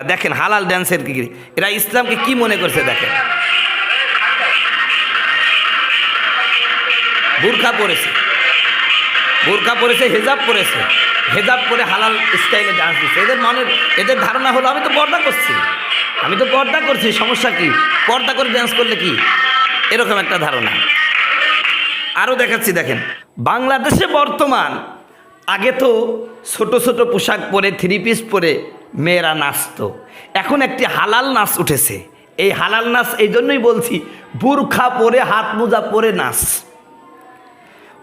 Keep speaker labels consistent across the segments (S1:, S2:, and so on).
S1: দেখেন হালাল ড্যান্সের কি এরা ইসলামকে কি মনে করছে দেখেন? বুরখা পরেছে। বুরখা পরেছে, হেজাব পরেছে। হেজাব করে হালাল স্টাইলে ডান্স দিচ্ছে। এদের মনের এদের ধারণা হলো, আমি তো পর্দা করছি। আমি তো পর্দা করছি, সমস্যা কি? পর্দা করে ডান্স করলে কি? এরকম একটা ধারণা। আরও দেখাচ্ছি, দেখেন। বাংলাদেশে বর্তমান, আগে তো ছোট ছোট পোশাক পরে থ্রি পিস পরে মেয়েরা নাচতো। এখন একটি হালাল নাচ উঠেছে। এই হালাল নাচ এই জন্যই বলছি, বুরখা পরে হাত মোজা পরে নাচ।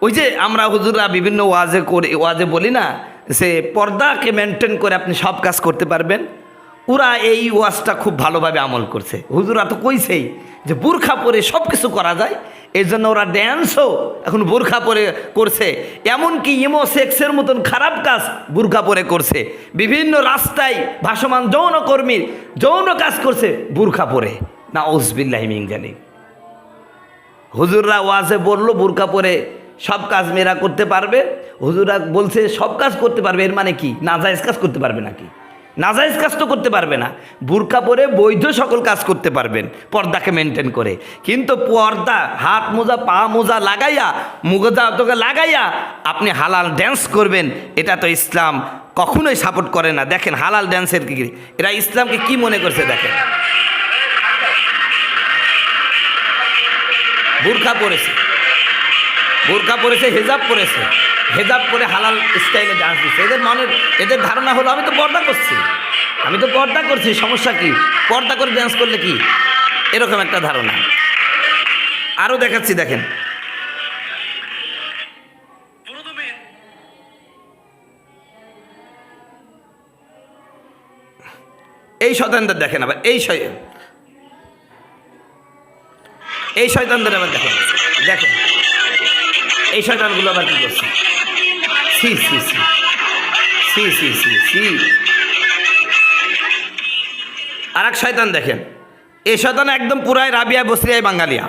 S1: ওই যে আমরা হুজুররা বিভিন্ন ওয়াজে করে ওয়াজে বলি না সে পর্দাকে মেনটেন করে আপনি সব কাজ করতে পারবেন। ওরা এই ওয়াজটা খুব ভালোভাবে আমল করছে। হুজুরা তো কইছেই যে বুরখা পরে সব কিছু করা যায় এই জন্য ওরা ড্যান্সও এখন বুরখা পরে করছে। এমনকি ইমো সেক্সের মতন খারাপ কাজ বুরখা পরে করছে। বিভিন্ন রাস্তায় ভাসমান যৌনকর্মী যৌন কাজ করছে বুরখা পরে। না ওসবিল্লাহ জানি হুজুররা ওয়াজে বলল বুরকা পরে সব কাজ মেয়েরা করতে পারবে। হুজুরা বলছে, সব কাজ করতে পারবে, এর মানে কি? নাজাইজ কাজ করতে পারবে নাকি? নাজাইজ কাজ তো করতে পারবে না। বুরকা পরে বৈধ সকল কাজ করতে পারবেন, পর্দাকে মেনটেন করে। কিন্তু পর্দা, হাত মোজা, পা মোজা লাগাইয়া মুগজা তোকে লাগাইয়া আপনি হালাল ড্যান্স করবেন, এটা তো ইসলাম কখনোই সাপোর্ট করে না। দেখেন হালাল ড্যান্সের কি এরা ইসলামকে কি মনে করছে দেখেন? বুরখা পরেছে। বোরকা পরেছে, হেজাব পরেছে। হেজাব করে হালাল স্টাইলে ডান্স দিচ্ছে। এদের মনের এদের ধারণা হলো, আমি তো পর্দা করছি। আমি তো পর্দা করছি, সমস্যা কি? পর্দা করে ডান্স করলে কি? এরকম একটা ধারণা। আরও দেখাচ্ছি, দেখেন। এই শয়তানদের দেখেন আবার, এই এই শয়তানদের আবার দেখেন। দেখেন। এই শয়তানগুলো আবার কি করছে? সি সি সি সি সি সি সি। আর এক শয়তান দেখেন। এই শয়তান একদম পুরাই রাবিয়া বসরিয়ায় বাঙালিয়া।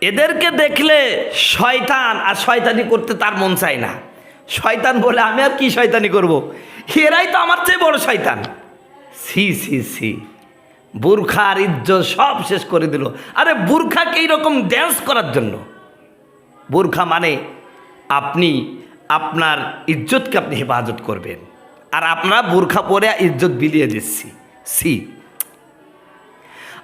S1: এদেরকে দেখলে শয়তান, আর শয়তানি করতে তার মন চায় না। শয়তান বলে, আমি আর কি শয়তানি করব। এরাই তো আমার চেয়ে বড় শয়তান। সি সি সি বুরখার ইজ্জত সব শেষ করে দিল। আরে, বুরখাকে এইরকম ড্যান্স করার জন্য। বুরখা মানে আপনি, আপনার ইজ্জতকে আপনি হেফাজত করবেন। আর আপনারা বুর্খা পরে ইজ্জত বিলিয়ে দিচ্ছি। সি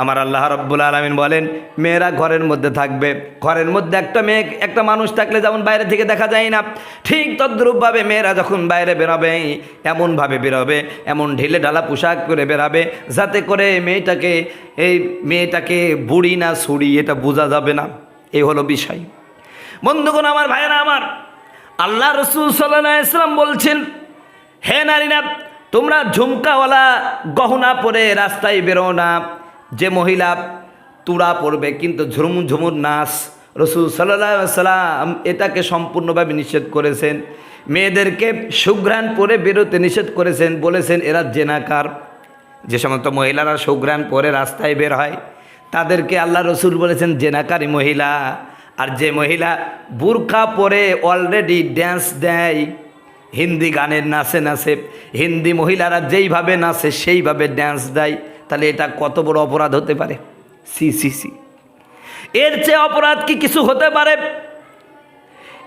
S1: আমার আল্লাহ রব্বুল আলমিন বলেন, মেয়েরা ঘরের মধ্যে থাকবে। ঘরের মধ্যে একটা মেয়ে, একটা মানুষ থাকলে যেমন বাইরে থেকে দেখা যায় না, ঠিক তদ্রূপভাবে মেয়েরা যখন বাইরে বেরোবে, এমনভাবে বেরোবে, এমন ঢিলে ঢালা পোশাক করে বেরাবে, যাতে করে মেয়েটাকে, এই মেয়েটাকে বুড়ি না ছুড়ি এটা বোঝা যাবে না। এই হলো বিষয়। বন্ধুগণ, আমার ভাইয়েরা, আমার আল্লাহ রসুল সাল্লাহ ইসলাম বলছেন, হে নারীরা, তোমরা ঝুমকাওয়ালা গহনা পরে রাস্তায় বেরো না। যে মহিলা তুড়া পড়বে, কিন্তু ঝুমু ঝুমুর নাচ, রসুল সাল্লাহ সাল্লাম এটাকে সম্পূর্ণভাবে নিষেধ করেছেন। মেয়েদেরকে সুঘ্রাণ পরে বেরোতে নিষেধ করেছেন, বলেছেন এরা জেনাকার। যে সমস্ত মহিলারা সুঘ্রাণ পরে রাস্তায় বের হয়, তাদেরকে আল্লাহ রসুল বলেছেন জেনাকারী মহিলা। আর যে মহিলা বুরখা পরে অলরেডি ড্যান্স দেয়, হিন্দি গানের নাচে নাচে, হিন্দি মহিলারা যেইভাবে নাচে সেইভাবে ড্যান্স দেয়। তাহলে এটা কত বড় অপরাধ হতে পারে? সি সি সি। এর চেয়ে অপরাধ কি কিছু হতে পারে?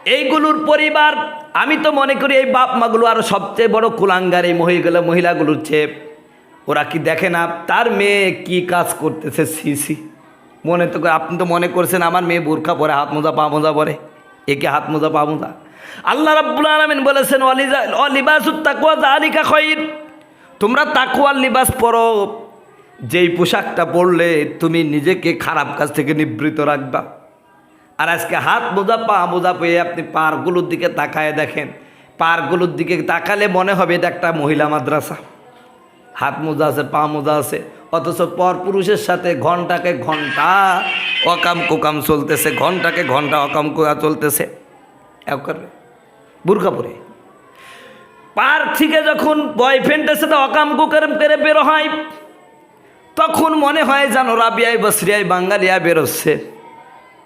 S1: এইগুলোর পরিবার, আমি তো মনে করি এই বাপ মাগুলো আরও সবচেয়ে বড় কুলাঙ্গার এই মহিলা মহিলাগুলোর চেয়ে। ওরা কি দেখে না? তার মেয়ে কি কাজ করতেছে? সি সি। মনে তো আপনি তো মনে করছেন আমার মেয়ে বোরখা পরে হাত মোজা, পা মোজা পরে। একে হাত মোজা, পা মোজা? আল্লাহ রাব্বুল আলামিন বলেছেন, অলিজা, অলিবাসুত তাকুয়া জালিকা খয়ির। তোমরা তাকুয়ার লিবাস পরো। যেই পোশাকটা পরলে তুমি নিজেকে খারাপ কাজ থেকে নিবৃত রাখবা। আর আজকে হাত বোঝা পা বোঝা পেয়ে আপনি পার্কগুলোর দিকে তাকায় দেখেন। পার্কগুলোর দিকে তাকালে মনে হবে এটা একটা মহিলা মাদ্রাসা। হাত মোজা আছে, পা মোজা আছে, অথচ পর পুরুষের সাথে ঘন্টাকে ঘণ্টা অকাম কুকাম চলতেছে, ঘন্টাকে ঘণ্টা অকাম কুকা চলতেছে। একবার বুর্খা পরে। পার্ক থেকে যখন বয়ফ্রেন্ডের সাথে অকাম কুকার পেরে বেরো হয় তখন মনে হয় যেন রাবিয়ায় বসরিয়ায় বাঙালিয়া বেরোচ্ছে।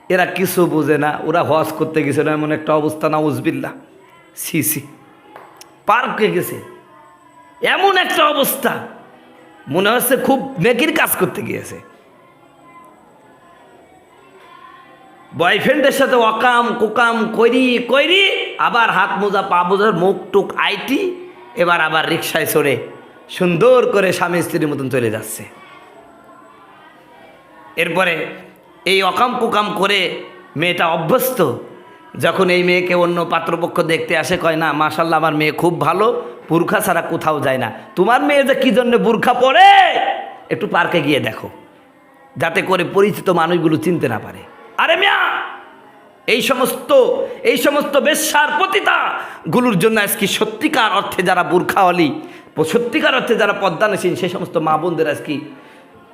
S1: এরা কিছু বোঝে না, ওরা হজ করতে গেছে না এমন একটা অবস্থা না উজবিল্লা সি সি পার্কে গেছে। এমন একটা অবস্থা। মনে হচ্ছে খুব নেকির কাজ করতে গিয়েছে। বয়ফ্রেন্ডের সাথে অকাম কুকাম কইরি কইরি আবার হাত মোজা, পা মোজার মুখ টুক, আইটি, এবার আবার রিক্সায় চড়ে সুন্দর করে স্বামী স্ত্রীর মতন চলে যাচ্ছে। এরপরে এই অকাম কুকাম করে মেয়েটা অভ্যস্ত, যখন এই মেয়েকে অন্য পাত্রপক্ষ দেখতে আসে, কয়, না মাশাল্লাহ আমার মেয়ে খুব ভালো, বুর্খা ছাড়া কোথাও যায় না। তোমার মেয়ে যে কী জন্য বুর্খা পরে একটু পার্কে গিয়ে দেখো, যাতে করে পরিচিত মানুষগুলো চিনতে না পারে। আরে মিয়া, এই সমস্ত এই সমস্ত বেশ্যার পতিতা গুলোর জন্য আজকে সত্যিকার অর্থে যারা বুর্খাওয়ালি, সত্যিকার অর্থে যারা পদ্মানসীন সেই সমস্ত মা বোনদের আজকে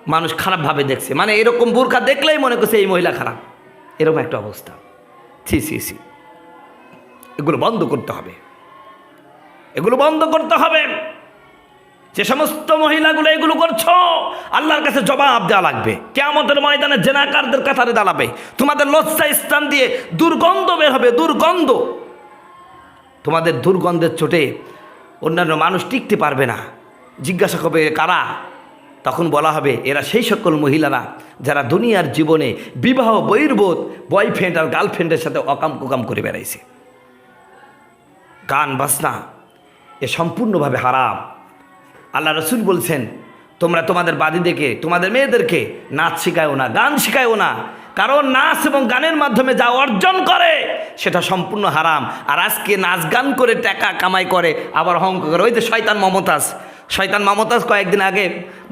S1: মানুষ খারাপভাবে দেখছে। মানে এরকম বোরখা দেখলেই মনে করছে এই মহিলা খারাপ। এরকম একটা অবস্থা। ছি ছি ছি। এগুলো বন্ধ করতে হবে। এগুলো বন্ধ করতে হবে। যে সমস্ত মহিলাগুলো এগুলো করছ, আল্লাহর কাছে জবাব দেওয়া লাগবে। কেমতের ময়দানে জেনাকারদের কাতারে দাঁড়াবে। তোমাদের লজ্জা স্থান দিয়ে দুর্গন্ধ বের হবে, দুর্গন্ধ। তোমাদের দুর্গন্ধের চোটে অন্যান্য মানুষ টিকতে পারবে না। জিজ্ঞাসা করবে, কারা? তখন বলা হবে, এরা সেই সকল মহিলারা যারা দুনিয়ার জীবনে বিবাহ বহির্বোধ বয়ফ্রেন্ড আর গার্লফ্রেন্ডের সাথে অকাম কুকাম করে বেড়াইছে। গান বাজনা এ সম্পূর্ণভাবে হারাম। আল্লাহ রসুল বলছেন, তোমরা তোমাদের বাদীদেরকে, তোমাদের মেয়েদেরকে নাচ শেখায়ও না, গান শেখায়ও না, কারণ নাচ এবং গানের মাধ্যমে যা অর্জন করে সেটা সম্পূর্ণ হারাম। আর আজকে নাচ গান করে টাকা কামাই করে, আবার অঙ্ক করে, ওই যে শয়তান মমতাজ শয়তান মমতাজ কয়েকদিন আগে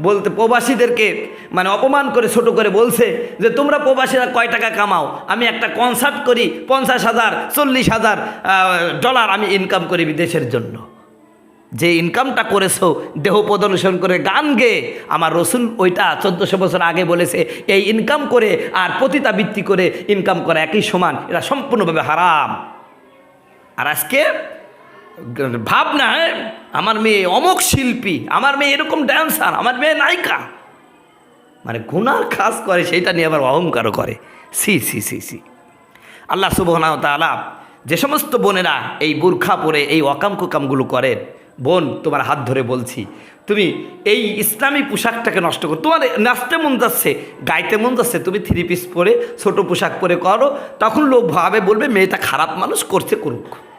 S1: বলতে প্রবাসীদেরকে মানে অপমান করে ছোট করে বলছে যে তোমরা প্রবাসীরা কয় টাকা কামাও? আমি একটা কনসার্ট করি, পঞ্চাশ হাজার, চল্লিশ হাজার ডলার আমি ইনকাম করি বিদেশের জন্য। যে ইনকামটা করেছ, দেহ প্রদর্শন করে গান গেয়ে আমার রসুল ওইটা চোদ্দোশো বছর আগে বলেছে, এই ইনকাম করে আর পতিতা বৃত্তি করে ইনকাম করা একই সমান, এটা সম্পূর্ণভাবে হারাম। আর আজকে ভাবনা, আমার মেয়ে অমক শিল্পী, আমার মেয়ে এরকম ড্যান্সার আমার মেয়ে নায়িকা। মানে গুনার কাজ করে, সেইটা নিয়ে আবার অহংকারও করে। সি সি সি সি। আল্লাহ সুবহানাহু ওয়া তাআলা যে সমস্ত বোনেরা এই বুরখা পরে এই অকাম কুকামগুলো করেন বোন, তোমার হাত ধরে বলছি, তুমি এই ইসলামী পোশাকটাকে নষ্ট করো, তোমার নাচতে মন যাচ্ছে, গাইতে মন যাচ্ছে, তুমি থ্রি পিস পরে, ছোট পোশাক পরে করো, তখন লোক ভাবে, বলবে মেয়েটা খারাপ মানুষ, করছে করুক।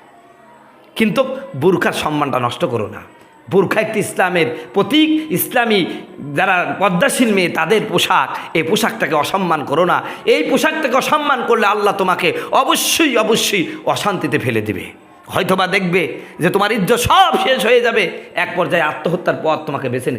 S1: কিন্তু বুরখার সম্মানটা নষ্ট করো না। বুরখা একটি ইসলামের প্রতীক। ইসলামী যারা পদ্মাশীল মেয়ে, তাদের পোশাক। এই পোশাকটাকে অসম্মান করো না। এই পোশাকটাকে অসম্মান করলে আল্লাহ তোমাকে অবশ্যই অবশ্যই অশান্তিতে ফেলে দিবে। হয়তোবা দেখবে যে তোমার ইজ্জত সব শেষ হয়ে যাবে। এক পর্যায়ে আত্মহত্যার পথ তোমাকে বেছে